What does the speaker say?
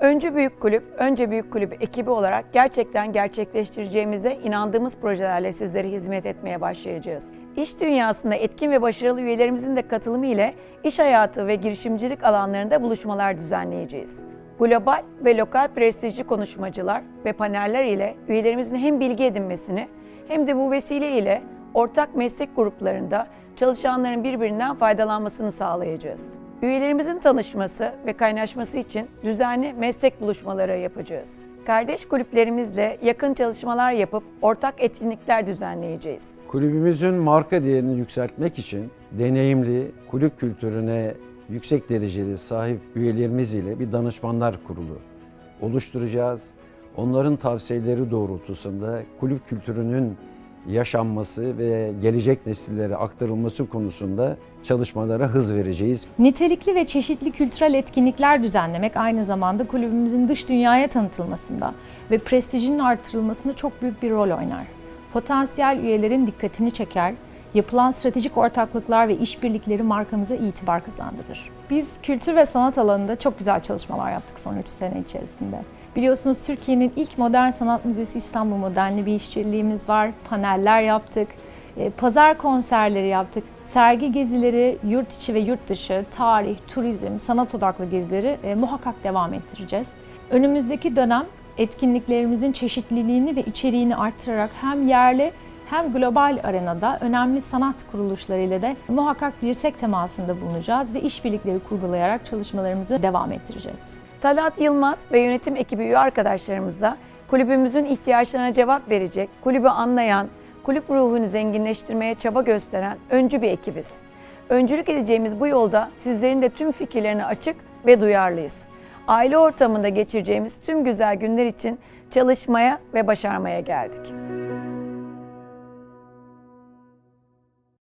Öncü Büyük Kulüp, Önce Büyük Kulüp ekibi olarak gerçekten gerçekleştireceğimize inandığımız projelerle sizlere hizmet etmeye başlayacağız. İş dünyasında etkin ve başarılı üyelerimizin de katılımı ile iş hayatı ve girişimcilik alanlarında buluşmalar düzenleyeceğiz. Global ve lokal prestijli konuşmacılar ve paneller ile üyelerimizin hem bilgi edinmesini hem de bu vesile ile ortak meslek gruplarında çalışanların birbirinden faydalanmasını sağlayacağız. Üyelerimizin tanışması ve kaynaşması için düzenli meslek buluşmaları yapacağız. Kardeş kulüplerimizle yakın çalışmalar yapıp ortak etkinlikler düzenleyeceğiz. Kulübümüzün marka değerini yükseltmek için deneyimli, kulüp kültürüne yüksek derecede sahip üyelerimiz ile bir danışmanlar kurulu oluşturacağız. Onların tavsiyeleri doğrultusunda kulüp kültürünün yaşanması ve gelecek nesillere aktarılması konusunda çalışmalara hız vereceğiz. Nitelikli ve çeşitli kültürel etkinlikler düzenlemek aynı zamanda kulübümüzün dış dünyaya tanıtılmasında ve prestijinin artırılmasında çok büyük bir rol oynar. Potansiyel üyelerin dikkatini çeker, yapılan stratejik ortaklıklar ve işbirlikleri markamıza itibar kazandırır. Biz kültür ve sanat alanında çok güzel çalışmalar yaptık son 3 sene içerisinde. Biliyorsunuz Türkiye'nin ilk modern sanat müzesi İstanbul Modern'le bir işbirliğimiz var. Paneller yaptık, e, pazar konserleri yaptık, sergi gezileri, yurt içi ve yurt dışı, tarih, turizm, sanat odaklı gezileri e, muhakkak devam ettireceğiz. Önümüzdeki dönem etkinliklerimizin çeşitliliğini ve içeriğini artırarak hem yerli hem global arenada önemli sanat kuruluşlarıyla da muhakkak dirsek temasında bulunacağız ve işbirlikleri kurgulayarak çalışmalarımızı devam ettireceğiz. Talat Yılmaz ve yönetim ekibi üye arkadaşlarımıza kulübümüzün ihtiyaçlarına cevap verecek, kulübü anlayan, kulüp ruhunu zenginleştirmeye çaba gösteren öncü bir ekibiz. Öncülük edeceğimiz bu yolda sizlerin de tüm fikirlerine açık ve duyarlıyız. Aile ortamında geçireceğimiz tüm güzel günler için çalışmaya ve başarmaya geldik.